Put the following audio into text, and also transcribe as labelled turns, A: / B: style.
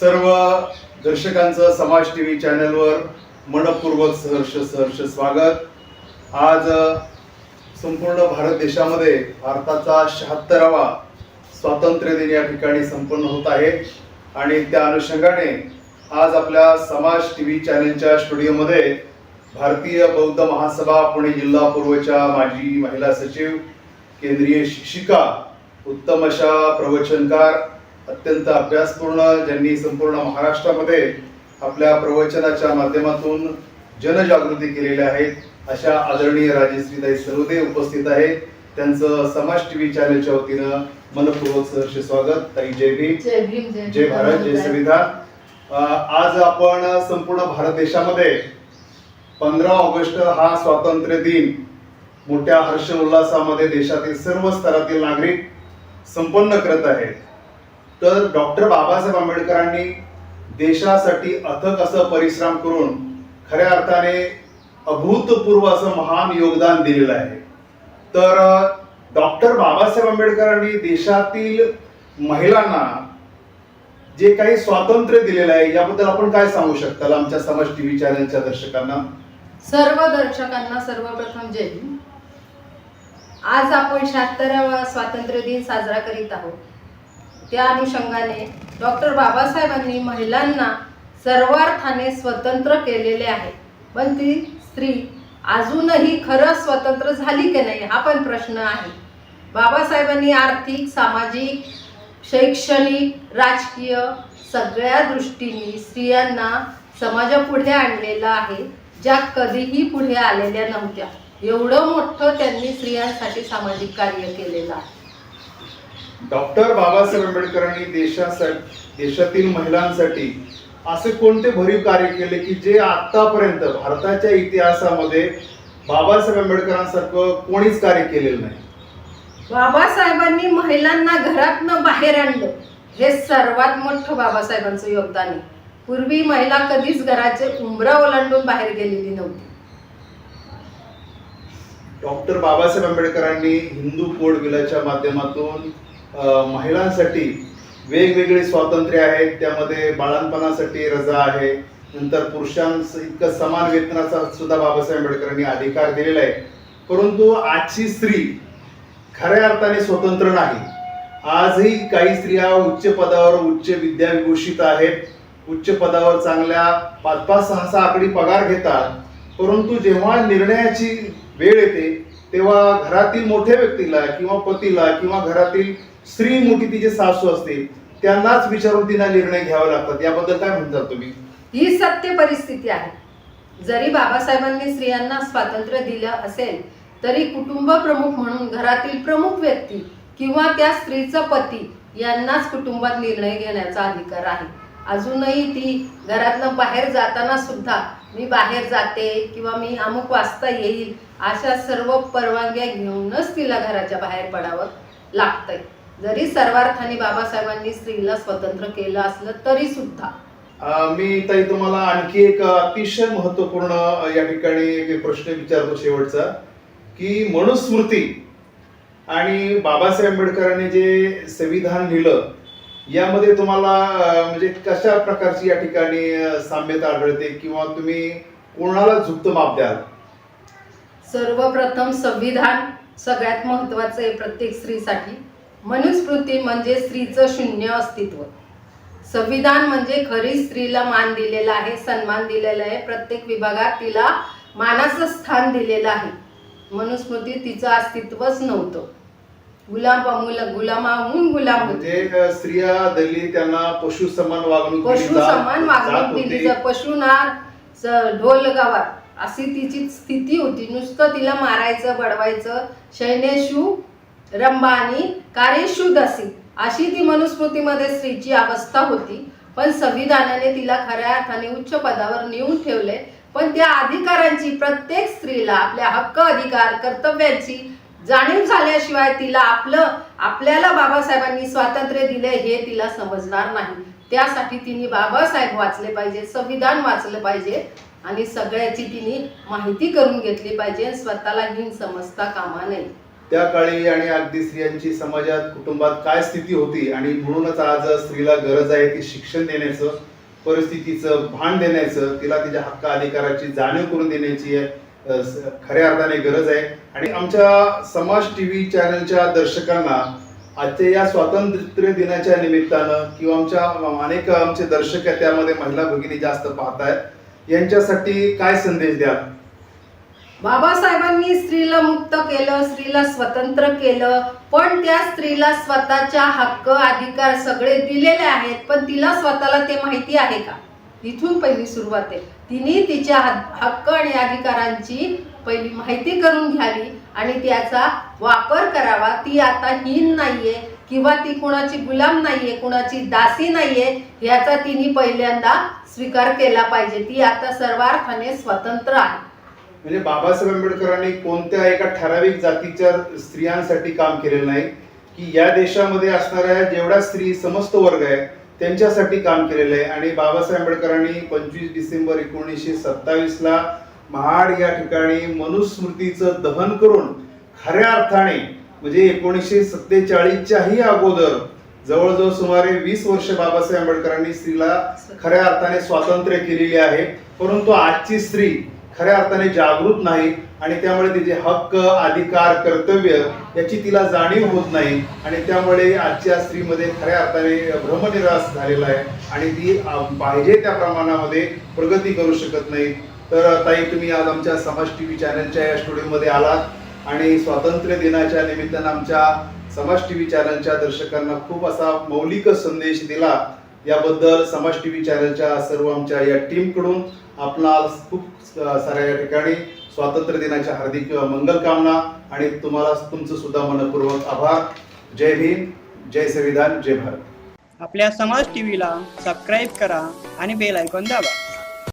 A: सर्व दर्शकांचं समाज T V चॅनलवर मनपूर्वक सहर्ष सहर्ष स्वागत. आज संपूर्ण भारत देशामध्ये भारताचा शहात्तरावा स्वातंत्र्य दिन या ठिकाणी संपन्न होत आहे. आणि त्या अनुषंगाने आज आपल्या समाज टी व्ही चॅनलच्या स्टुडिओमध्ये भारतीय बौद्ध महासभा पुणे जिल्हा पूर्वच्या माजी महिला सचिव केंद्रीय शिक्षिका उत्तम अशा प्रवचनकार अत्यंत अभ्यासपूर्ण ज्यांनी संपूर्ण महाराष्ट्रामध्ये आपल्या प्रवचनाच्या माध्यमातून जनजागृती केलेल्या आहेत अशा आदरणीय राजश्रीताई सर्वदे उपस्थित आहेत. त्यांचं समाज टीव्ही चॅनलच्या वतीनं मनपूर्वक सहर्ष स्वागत. ताई जय भीम.
B: जय
A: भारत जय संविधान. आज आपण संपूर्ण भारत देशामध्ये पंधरा ऑगस्ट हा स्वातंत्र्य दिन मोठ्या हर्ष उल्हासामध्ये देशातील सर्व स्तरातील नागरिक संपन्न करत आहेत. तर डॉक्टर बाबासाहेब आंबेडकरांनी देशासाठी अथक असं परिश्रम करून खऱ्या अर्थाने अभूतपूर्व असं महान योगदान दिलेलं आहे. तर डॉक्टर बाबासाहेब आंबेडकरांनी देशातील महिलांना जे काही स्वातंत्र्य दिलेलं आहे याबद्दल आपण काय सांगू शकता आमच्या समाज टीव्ही चॅनलच्या दर्शकांना?
B: सर्व दर्शकांना सर्वप्रथम जय. आज आपण शहात्तरावा स्वातंत्र्य दिन साजरा करीत आहोत. त्या अनुषंगाने डॉक्टर बाबासाहेबांनी महिलांना सर्वार्थाने स्वतंत्र केलेले आहे. पण ती स्त्री अजूनही खरं स्वतंत्र झाली की नाही हा पण प्रश्न आहे. बाबासाहेबांनी आर्थिक सामाजिक शैक्षणिक राजकीय सगळ्या दृष्टीने स्त्रियांना समाजापुढे आणलेलं आहे. ज्या कधीही पुढे आलेल्या नव्हत्या. एवढं मोठं त्यांनी स्त्रियांसाठी सामाजिक कार्य केलेलं आहे.
A: डॉक्टर बाबासाहेब आंबेडकरांनी देशासाठी देशातील महिलांसाठी असे कोणते भरीव कार्य केले की जे आतापर्यंत भारताच्या इतिहासामध्ये बाबासाहेब आंबेडकरांसारखं कोणीच कार्य केलेलं नाही?
B: बाबासाहेबांनी महिलांना घरातनं बाहेर आणलं. हे सर्वात मोठं बाबासाहेबांचं योगदान आहे. पूर्वी महिला कधीच घराचे उंबरा ओलांडून बाहेर गेलेली नव्हती.
A: डॉक्टर बाबासाहेब आंबेडकरांनी हिंदू कोड बिलाच्या माध्यमातून महिलांसाठी वेगवेगळे स्वातंत्र्य आहेत त्यामध्ये बाळणपणासाठी रजा आहे नंतर पुरुषांस इतकं समान वेतनाचा सुद्धा बाबासाहेब आंबेडकरांनी अधिकार दिलेला आहे. परंतु आजची स्त्री खऱ्या अर्थाने स्वतंत्र नाही. आजही काही स्त्रिया उच्च पदावर उच्च विद्याविभूषित आहेत. उच्च पदावर चांगल्या पाच पाच सहा सहा आकडी पगार घेतात. परंतु जेव्हा निर्णयाची वेळ येते तेव्हा घरातील मोठ्या व्यक्तीला किंवा पतीला किंवा घरातील स्त्री मोठी तिचे सासू असते त्यांनाच विचारून तिला निर्णय घ्यावे लागतात. याबद्दल काय म्हणतात तुम्ही?
B: ही सत्य परिस्थिती आहे. जरी बाबासाहेबांनी स्त्रियांना स्वातंत्र्य दिलं असेल तरी कुटुंब प्रमुख म्हणून घरातील प्रमुख व्यक्ती किंवा त्या स्त्रीचा पती यांनाच कुटुंबात निर्णय घेण्याचा अधिकार आहे. अजूनही ती घरातनं बाहेर जाताना सुद्धा मी बाहेर जाते किंवा मी अमुक वाजता येईल अशा सर्व परवानग्या घेऊनच तिला घराच्या बाहेर पडावं लागतंय. जरी सर्वार्थाने बाबासाहेबांनी स्त्रीला स्वतंत्र केलं असलं तरी सुद्धा.
A: मी ताई तुम्हाला आणखी एक अतिशय महत्त्वपूर्ण या ठिकाणी एक प्रश्न विचारतो शेवटचा की मनुस्मृती आणि बाबासाहेब आंबेडकरांनी जे संविधान लिहिलं यामध्ये तुम्हाला म्हणजे कशा प्रकारची या ठिकाणी साम्यता आढळते किंवा तुम्ही कोणाला झुकत माप द्याल?
B: सर्वप्रथम संविधान सगळ्यात महत्वाचं आहे प्रत्येक स्त्रीसाठी. मनुस्मृती म्हणजे स्त्रीचं शून्य अस्तित्व. संविधान म्हणजे खरी स्त्रीला मान दिलेला आहे सन्मान दिलेला आहे. प्रत्येक विभागात तिला मानाचं स्थान दिलेलं आहे. मनुस्मृती तिचं अस्तित्वच नव्हतं. गुलाम मुला गुलामाहून गुलाम होते.
A: म्हणजे स्त्रिया दलित त्यांना पशु समान वागणूक दिली
B: पशु
A: जात-
B: समान
A: जात
B: वागणूक
A: होती.
B: दिली जात पशुनार स- ढोल गावात अशी तिची स्थिती होती. नुसतं तिला मारायचं बडवायचं. शैनेशू रंबा आणि कार्यशू दसी. अशी ती मनुस्मृतीमध्ये स्त्रीची अवस्था होती. पण संविधानाने तिला खऱ्या अर्थाने उच्च पदावर नेऊन ठेवले. पण त्या अधिकारांची प्रत्येक स्त्रीला आपल्या हक्क अधिकार कर्तव्यांची जाणीव झाल्याशिवाय तिला आपलं आपल्याला बाबासाहेबांनी स्वातंत्र्य दिले हे तिला समजणार नाही. त्यासाठी तिने बाबासाहेब वाचले पाहिजे संविधान वाचलं पाहिजे आणि सगळ्याची तिने माहिती करून घेतली पाहिजे स्वतःला घेऊन समजता कामा नये.
A: त्या काळी आणि अगदी स्त्रियांची समाजात कुटुंबात काय स्थिती होती आणि म्हणूनच आज स्त्रीला गरज आहे ती शिक्षण देण्याचं परिस्थितीचं भान देण्याचं तिला तिच्या हक्क अधिकाराची जाणीव करून देण्याची आहे. खऱ्या अर्थाने गरज आहे. आणि आमच्या समाज टी व्ही चॅनलच्या दर्शकांना आजच्या या स्वातंत्र्य दिनाच्या निमित्तानं किंवा आमच्या अनेक आमचे दर्शक आहेत त्यामध्ये महिला भगिनी जास्त पाहतायत. यांच्यासाठी काय संदेश द्या
B: बाबासाहेबांनी स्त्रीला मुक्त केलं स्त्रीला स्वतंत्र केलं पण त्या स्त्रीला स्वतःच्या हक्क अधिकार सगळे दिलेले आहेत पण तिला स्वतःला ते माहिती आहे का? इथून पहिली सुरुवात आहे. तिने तिच्या हक्क आणि अधिकारांची पहिली माहिती करून घ्यावी आणि त्याचा वापर करावा. ती आता हीन नाहीये किंवा ती कुणाची गुलाम नाहीये कुणाची दासी नाहीये याचा तिने पहिल्यांदा स्वीकार केला पाहिजे. ती आता सर्वार्थाने स्वतंत्र आहे.
A: म्हणजे बाबासाहेब आंबेडकरांनी कोणत्या एका ठराविक जातीच्या स्त्रियांसाठी काम केलेलं नाही? की या देशामध्ये असणाऱ्या जेवढ्या स्त्री समस्त वर्ग आहे त्यांच्यासाठी काम केलेलं आहे. आणि बाबासाहेब आंबेडकरांनी पंचवीस डिसेंबर एकोणीसशे सत्तावीसला महाड या ठिकाणी मनुस्मृतीचं दहन करून खऱ्या अर्थाने म्हणजे एकोणीसशे सत्तेचाळीसच्याही अगोदर जवळजवळ सुमारे वीस वर्ष बाबासाहेब आंबेडकरांनी स्त्रीला खऱ्या अर्थाने स्वातंत्र्य केलेले आहे. परंतु आजची स्त्री खऱ्या अर्थाने जागृत नाही आणि त्यामुळे तिचे हक्क अधिकार कर्तव्य याची तिला जाणीव होत नाही आणि त्यामुळे आजच्या स्त्रीमध्ये खऱ्या अर्थाने भ्रमनिरास झालेला आहे आणि ती पाहिजे त्या प्रमाणामध्ये प्रगती करू शकत नाही. तर ताई तुम्ही आज आमच्या समाज टी व्ही चॅनलच्या या स्टुडिओमध्ये आलात आणि स्वातंत्र्य दिनाच्या निमित्तानं आमच्या समाज टी व्ही चॅनलच्या दर्शकांना खूप असा मौलिक संदेश दिला. याबद्दल समाज टी व्ही चॅनलच्या सर्व आमच्या या टीमकडून आपला खूप साऱ्या या ठिकाणी स्वातंत्र्य दिनाच्या हार्दिक मंगल कामना आणि तुम्हाला तुमचं सुद्धा मनपूर्वक आभार. जय भीम जय संविधान जय भारत.
C: आपल्या समाज टीव्हीला सबस्क्राईब करा आणि बेल आयकॉन दाबा.